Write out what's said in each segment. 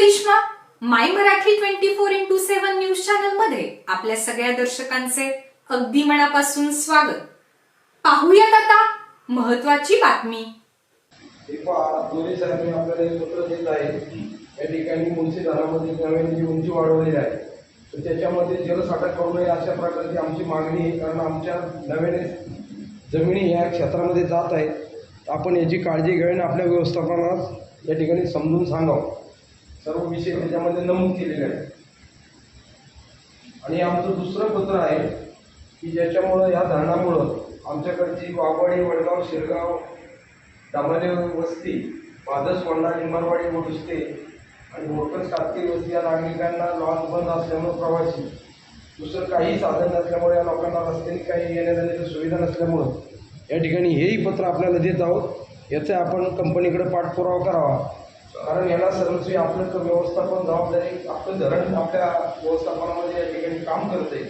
Karishma my Marathi twenty four into seven news चॅनलमध्ये आपल्या सगळ्या दर्शकांचे अगदी मनापासून स्वागत. पाहूयात आता महत्वाची बातमी. दोन्ही साहेबांनी आपल्याला एक पत्र देत आहे या ठिकाणी मुंशी धरणामध्ये नव्याने जी उंची वाढवलेली आहे. तर त्याच्यामध्ये जलसाठा करू नये अशा प्रकारची आमची मागणी आहे. कारण आमच्या नव्याने जमिनी या क्षेत्रामध्ये जात आहेत. आपण याची काळजी घेऊन आपल्या व्यवस्थापनास या ठिकाणी समजून सांगावं. सर्व विषय त्याच्यामध्ये नमूद केलेले आहेत. आणि आमचं दुसरं पत्र आहे की ज्याच्यामुळं या धरणामुळं आमच्याकडची वाघवाडी वडगाव शिरगाव दामाले वस्ती पादस वंडा निंबारवाडी वडुस्ते आणि मोठंच कातकी वस्ती या नागरिकांना लॉन्स बंद असल्यामुळं प्रवासी. दुसरं काही साधन नसल्यामुळे या लोकांना रस्त्याने काही येण्या जाण्याची सुविधा नसल्यामुळं या ठिकाणी हेही पत्र आपल्याला देत आहोत. याचा आपण कंपनीकडे पाठपुरावा करावा. कारण याला सर्वस्वी आपलं व्यवस्थापन जबाबदारी आपलं धरण आपल्या व्यवस्थापनामध्ये या ठिकाणी काम करते.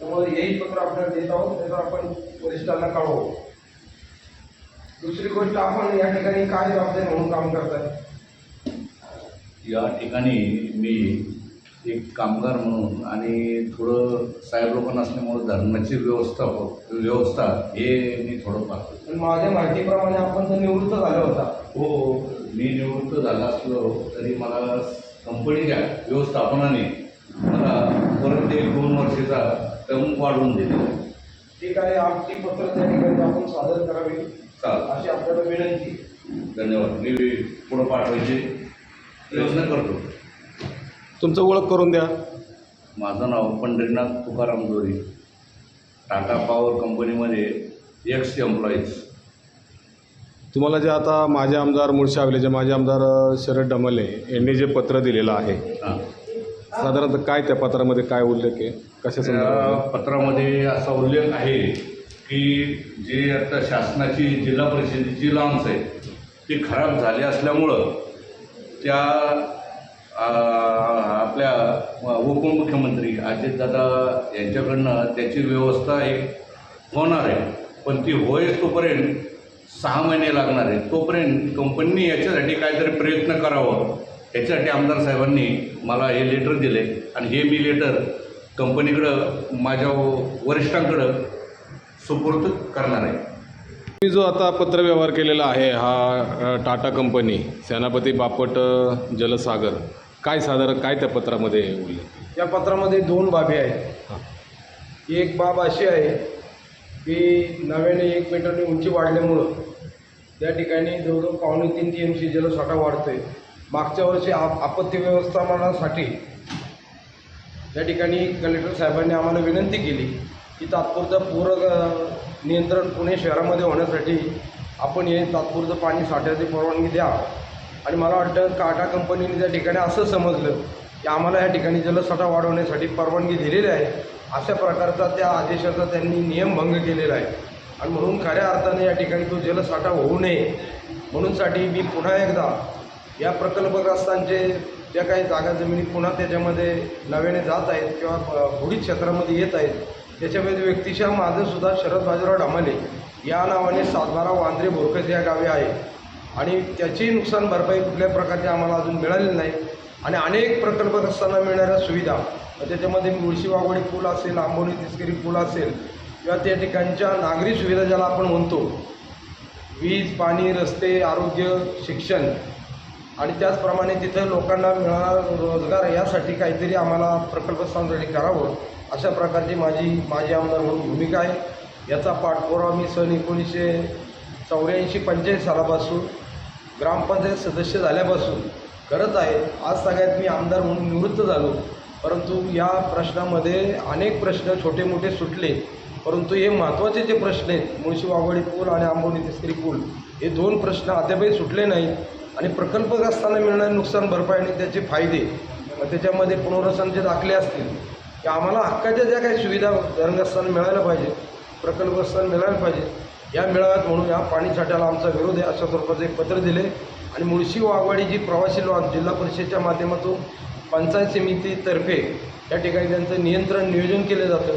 त्यामुळे हेही पत्र आपल्याला देत आहोत त्याचा आपण वरिष्ठांना काढू दुसरी गोष्ट आपण या ठिकाणी काय जबाबदारी म्हणून काम करताय? या ठिकाणी मी एक कामगार म्हणून आणि थोडं साहेब लोक नसल्यामुळं धरणाची व्यवस्था व्यवस्था हे मी थोडं पाहतो. पण माझ्या माहितीप्रमाणे आपण तर निवृत्त झाला होता. हो मी निवृत्त झाला असलो तरी मला कंपनीच्या व्यवस्थापनाने मला परत एक दोन वर्षाचा टर्म वाढवून दिलेला. ठीक आहे आमची पत्र त्या ठिकाणी आपण सादर करावी? चालेल. अशी आपल्याला विनंती धन्यवाद. मी पुढं पाठवायचे प्रयत्न करतो. तुमचं ओळख करून द्या. माझं नाव पंढरीनाथ तुकाराम दोरी. टाटा पॉवर कंपनीमध्ये एक्स एम्प्लॉईज तुम्हाला जे आता माझे आमदार मुळशी आविलेचे माझे आमदार शरद डमले यांनी जे पत्र दिलेलं आहे हां. साधारणतः काय त्या पत्रामध्ये काय उल्लेख आहे? कशा त्या संदर्भात? पत्रामध्ये असा उल्लेख आहे की जे आता शासनाची जिल्हा परिषदेची लॉन्स आहे ती खराब झाली असल्यामुळं त्या आपल्या उपमुख्यमंत्री अजितदादा यांच्याकडनं त्याची व्यवस्था एक होणार आहे. पण ती होय तोपर्यंत सहा महिने लागणार आहे तोपर्यंत कंपनीने याच्यासाठी काहीतरी प्रयत्न करावं. याच्यासाठी आमदार साहेबांनी मला हे लेटर दिले. आणि हे मी लेटर कंपनीकडं माझ्या वरिष्ठांकडं सुपूर्द करणार आहे. मी जो आता पत्रव्यवहार केलेला आहे हा टाटा कंपनी सेनापती बापट जलसागर काय साधारण काय त्या पत्रामध्ये उल्लेख? या पत्रामध्ये दोन बाबी आहेत. एक बाब अशी आहे की नव्याने एक मीटरनी उंची वाढल्यामुळं त्या ठिकाणी जवळजवळ पावणे तीन टी एम सी जलसाठा वाढतोय. मागच्या वर्षी आप आपत्ती व्यवस्थापनासाठी या ठिकाणी कलेक्टर साहेबांनी आम्हाला विनंती केली की तात्पुरतं पूर अ, नियंत्रण पुणे शहरामध्ये होण्यासाठी आपण हे तात्पुरतं पाणी साठ्याची परवानगी द्या. आणि मला वाटतं टाटा कंपनीने त्या ठिकाणी असं समजलं की आम्हाला या ठिकाणी जलसाठा वाढवण्यासाठी परवानगी दिलेली आहे. अशा प्रकारचा त्या आदेशाचा त्यांनी नियमभंग केलेला आहे. आणि म्हणून खऱ्या अर्थाने या ठिकाणी तो जलसाठा होऊ नये. म्हणूनसाठी मी पुन्हा एकदा या प्रकल्पग्रस्तांचे ज्या काही जागा जमिनी पुन्हा त्याच्यामध्ये नव्याने जात आहेत किंवा बुडीत क्षेत्रामध्ये येत आहेत त्याच्यामध्ये व्यक्तिशः माझंसुद्धा शरद बाजीराव ढामाले या नावाने सातबारा वांद्रे बोरकस या गावे आहे. आणि त्याची नुकसान भरपाई कुठल्या प्रकारची आम्हाला अजून मिळालेली नाही. आणि अनेक प्रकल्पग्रस्तांना मिळणाऱ्या सुविधा त्याच्यामध्ये मुळशी वाघोडी पूल असेल आंबोली तिसगिरी पूल असेल किंवा त्या ठिकाणच्या नागरी सुविधा ज्याला आपण म्हणतो वीज पाणी रस्ते आरोग्य शिक्षण आणि त्याचप्रमाणे तिथं लोकांना मिळणारा रोजगार यासाठी काहीतरी आम्हाला प्रकल्पस्थांसाठी करावं अशा प्रकारची माझी माझी आमदार म्हणून भूमिका आहे. याचा पाठपुरावा मी सन एकोणीसशे चौऱ्याऐंशी पंचेचाळीस सालापासून ग्रामपंचायत सदस्य झाल्यापासून करत आहे. आज सगळ्यात मी आमदार म्हणून निवृत्त झालो. परंतु या प्रश्नामध्ये अनेक प्रश्न छोटे मोठे सुटले. परंतु हे महत्त्वाचे जे प्रश्न आहेत मुळशी वाघवाडी पूल आणि आंबोली तिसरी पूल हे दोन प्रश्न अद्यापही सुटले नाहीत आणि प्रकल्पग्रस्तांना मिळणारे नुकसान भरपाई आणि त्याचे फायदे मग त्याच्यामध्ये पुनर्वसनचे दाखले असतील की आम्हाला हक्काच्या ज्या काही सुविधा धरणग्रस्तांना मिळायला पाहिजे प्रकल्पग्रस्तांना मिळायला पाहिजे या मेळाव्यात म्हणून या पाणीसाठ्याला आमचा विरोध आहे अशा स्वरूपाचं एक पत्र दिले. आणि मुळशी वाघवाडी जी प्रवासी लॉन जिल्हा परिषदेच्या माध्यमातून पंचायत समितीतर्फे त्या ठिकाणी त्यांचं नियंत्रण नियोजन केलं जातं.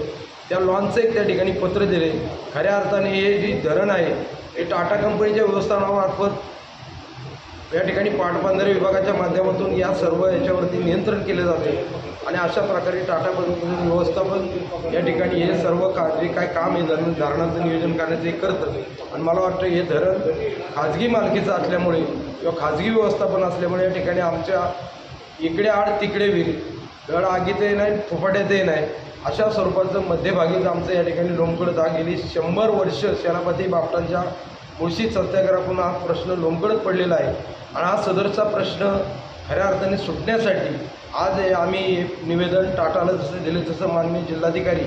त्या लॉनचं एक त्या ठिकाणी पत्र दिले. खऱ्या अर्थाने हे जी धरण आहे हे टाटा कंपनीच्या व्यवस्थापनामार्फत या ठिकाणी पाटबंधारे विभागाच्या माध्यमातून या सर्व याच्यावरती नियंत्रण केले जाते. आणि अशा प्रकारे टाटा बंधारे व्यवस्थापन या ठिकाणी हे सर्व का जे काय काम आहे धरण धरणाचं नियोजन करण्याचं हे करतं. आणि मला वाटतं हे धरण खाजगी मालकीचं असल्यामुळे किंवा खाजगी व्यवस्थापन असल्यामुळे या ठिकाणी आमच्या इकडे आड तिकडे विहीर गड आगीतही नाही फुफाट्यातही नाही अशा स्वरूपाचं मध्यभागीच आमचं या ठिकाणी लोंबकड हा गेली. शंभर वर्ष सेनापती बापटांच्या मुळशी सत्याग्रहातून हा प्रश्न लोंबकडत पडलेला आहे. आणि हा सदरचा प्रश्न खऱ्या अर्थाने सुटण्यासाठी आज आम्ही एक निवेदन टाटाला जसं दिलं तसं माननीय जिल्हाधिकारी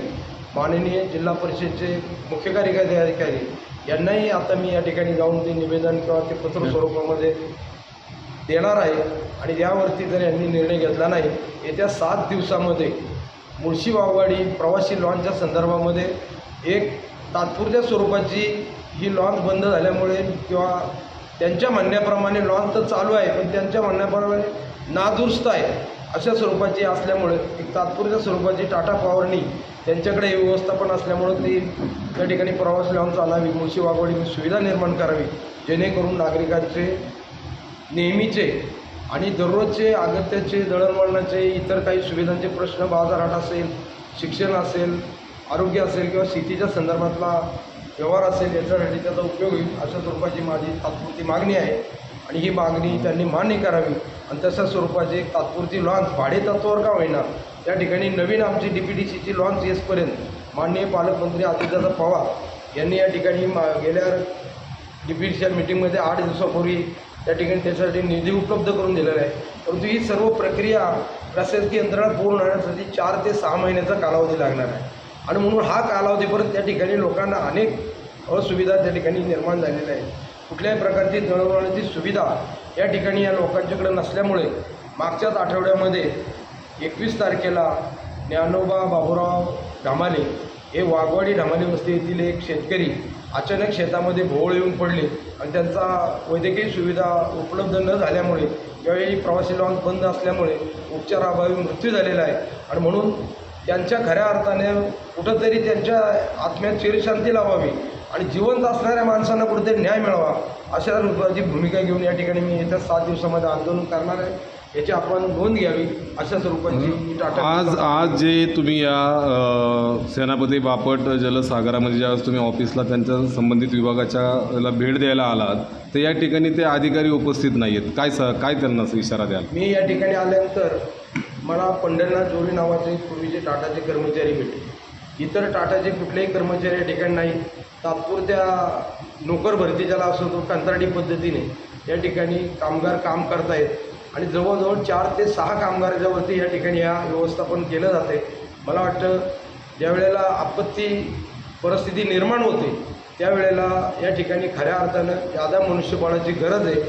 माननीय जिल्हा परिषदचे मुख्य कार्यकारी अधिकारी यांनाही आता मी या ठिकाणी जाऊन ते निवेदन किंवा ते पत्र स्वरूपामध्ये देणार आहे. आणि यावरती जर यांनी निर्णय घेतला नाही येत्या सात दिवसामध्ये मुळशी वाघवाडी प्रवासी लॉन्चच्या संदर्भामध्ये एक तात्पुरत्या स्वरूपाची ही लॉन्च बंद झाल्यामुळे किंवा त्यांच्या म्हणण्याप्रमाणे लॉन्च तर चालू आहे पण त्यांच्या म्हणण्याप्रमाणे नादुरुस्त आहे अशा स्वरूपाची असल्यामुळे एक तात्पुरत्या स्वरूपाची टाटा पॉवरनी त्यांच्याकडे व्यवस्थापन असल्यामुळं ती त्या ठिकाणी प्रवास लावून चालावी मुळशी वाघवाडी सुविधा निर्माण करावी जेणेकरून नागरिकांचे नेहमीचे आणि दररोजचे अगत्याचे दळणवळणाचे इतर काही सुविधांचे प्रश्न बाजारहाट असेल शिक्षण असेल आरोग्य असेल किंवा शेतीच्या संदर्भातला व्यवहार असेल याच्यासाठी त्याचा उपयोग होईल अशा स्वरूपाची माझी तात्पुरती मागणी आहे. आणि ही मागणी त्यांनी मान्य करावी. आणि तशा स्वरूपाची तात्पुरती लॉन्च भाडेतत्वावर का होईना त्या ठिकाणी नवीन आमची डी पी डी सीची लॉन्च येसपर्यंत माननीय पालकमंत्री अजितदादा पवार यांनी या ठिकाणी मा गेल्या डीपीडीसीच्या मीटिंगमध्ये आठ दिवसापूर्वी त्या ठिकाणी त्याच्यासाठी निधी उपलब्ध करून दिलेला आहे. परंतु ही सर्व प्रक्रिया प्रशासकीय यंत्रणा पूर्ण होण्यासाठी चार ते सहा महिन्याचा कालावधी लागणार आहे. आणि म्हणून हा कालावधीपर्यंत त्या ठिकाणी लोकांना अनेक असुविधा त्या ठिकाणी निर्माण झालेल्या आहेत. कुठल्याही प्रकारची दळवळणाची सुविधा या ठिकाणी या लोकांच्याकडे नसल्यामुळे मागच्याच आठवड्यामध्ये एकवीस तारखेला ज्ञानोबा बाबूराव ढामाले हे वाघवाडी ढामाले वस्ती येथील एक शेतकरी अचानक शेतामध्ये भोवळ येऊन पडले आणि त्यांचा वैद्यकीय सुविधा उपलब्ध न झाल्यामुळे यावेळी प्रवासी लॉन बंद असल्यामुळे उपचाराअभावी मृत्यू झालेला आहे. आणि म्हणून त्यांच्या खऱ्या अर्थाने कुठंतरी त्यांच्या आत्म्यात चिरशांती लावावी आणि जिवंत असणाऱ्या माणसांना कुठेतरी न्याय मिळावा अशा रूपाची भूमिका घेऊन या ठिकाणी मी येत्या सात दिवसामध्ये आंदोलन करणार आहे. याची आपण नोंद घ्यावी अशा स्वरूपाची टाटा आज आज जे तुम्ही या सेनापती बापट जलसागरामध्ये ज्यावेळेस तुम्ही ऑफिसला त्यांच्या संबंधित विभागाच्या भेट द्यायला आलात तर या ठिकाणी ते अधिकारी उपस्थित नाही आहेत काय स काय त्यांना इशारा द्याल? मी या ठिकाणी आल्यानंतर मला पंढरनाथ जोरी नावाचे पूर्वीचे टाटाचे कर्मचारी भेटले. इतर टाटाचे कुठलेही कर्मचारी या ठिकाणी नाही. तात्पुरत्या नोकर भरती ज्याला असतो तो कंत्राटी पद्धतीने या ठिकाणी कामगार काम करतायत. आणि जवळजवळ चार ते सहा कामगाराच्यावरती या ठिकाणी या व्यवस्थापन केलं जाते मला वाटतं ज्या वेळेला आपत्ती परिस्थिती निर्माण होते त्यावेळेला या ठिकाणी खऱ्या अर्थानं यादा मनुष्यबळाची गरज आहे.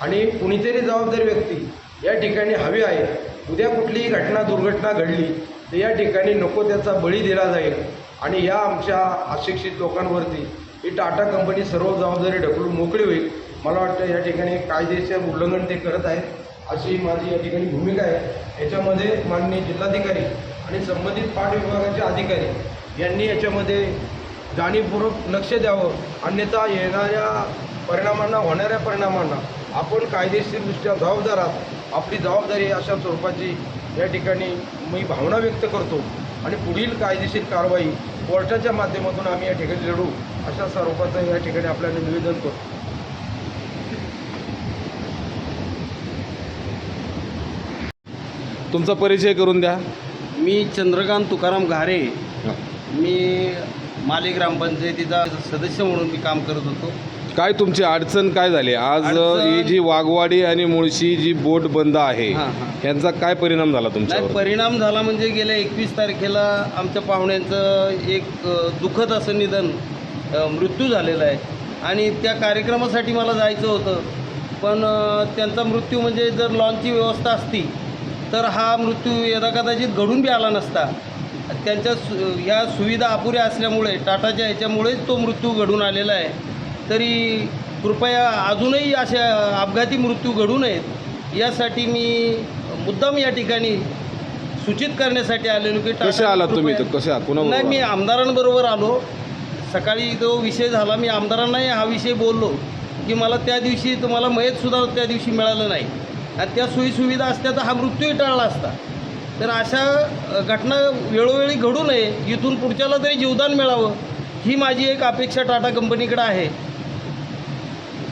आणि कुणीतरी जबाबदारी व्यक्ती या ठिकाणी हवी आहे. उद्या कुठलीही घटना दुर्घटना घडली तर या ठिकाणी नको त्याचा बळी दिला जाईल. आणि या आमच्या अशिक्षित लोकांवरती ही टाटा कंपनी सर्व जबाबदारी ढकलून मोकळी होईल. मला वाटतं या ठिकाणी कायदेचे उल्लंघन ते करत आहेत अशी माझी या ठिकाणी भूमिका आहे. याच्यामध्ये माननीय जिल्हाधिकारी आणि संबंधित पाठ विभागाचे अधिकारी यांनी याच्यामध्ये जाणीवपूर्वक लक्ष द्यावं. अन्यथा येणाऱ्या परिणामांना होणाऱ्या परिणामांना आपण कायदेशीरदृष्ट्या जबाबदार आहात. आपली जबाबदारी अशा स्वरूपाची या ठिकाणी मी भावना व्यक्त करतो. आणि पुढील कायदेशीर कारवाई कोर्टाच्या माध्यमातून आम्ही या ठिकाणी लढू अशा स्वरूपाचं या ठिकाणी आपल्याला निवेदन करतो. तुमचा परिचय करून द्या. मी चंद्रकांत तुकाराम घारे. मी माले ग्रामपंचायतीचा सदस्य म्हणून मी काम करत होतो. काय तुमची अडचण काय झाली? आज ही जी वाघवाडी आणि मुळशी जी बोट बंद आहे हां, हां. यांचा काय परिणाम झाला नाही तुमच्यावर? परिणाम झाला म्हणजे गेल्या एकवीस तारखेला आमच्या पाहुण्यांचं एक अ, दुःखद असं निधन अ, मृत्यू झालेला आहे. आणि त्या कार्यक्रमासाठी मला जायचं होतं. पण अ, त्यांचा मृत्यू म्हणजे जर लॉनची व्यवस्था असती तर हा मृत्यू यदाकदाचित घडून बी आला नसता. त्यांच्या सु ह्या सुविधा अपुऱ्या असल्यामुळे टाटाच्या ह्याच्यामुळेच तो मृत्यू घडून आलेला आहे. तरी कृपया अजूनही अशा अपघाती मृत्यू घडू नयेत. यासाठी मी मुद्दाम या ठिकाणी सूचित करण्यासाठी आलेलो की कसे आलात तुम्ही? कशा कुणाबरोबर नाही मी? आमदारांबरोबर आलो. सकाळी तो विषय झाला मी आमदारांनाही हा विषय बोललो की मला त्या दिवशी तुम्हाला मयतसुद्धा त्या दिवशी मिळालं नाही. आणि त्या सोयीसुविधा असत्या तर हा मृत्यूही टळला असता. तर अशा घटना वेळोवेळी घडू नये. इथून पुढच्याला तरी जीवदान मिळावं. ही माझी एक अपेक्षा टाटा कंपनीकडे आहे.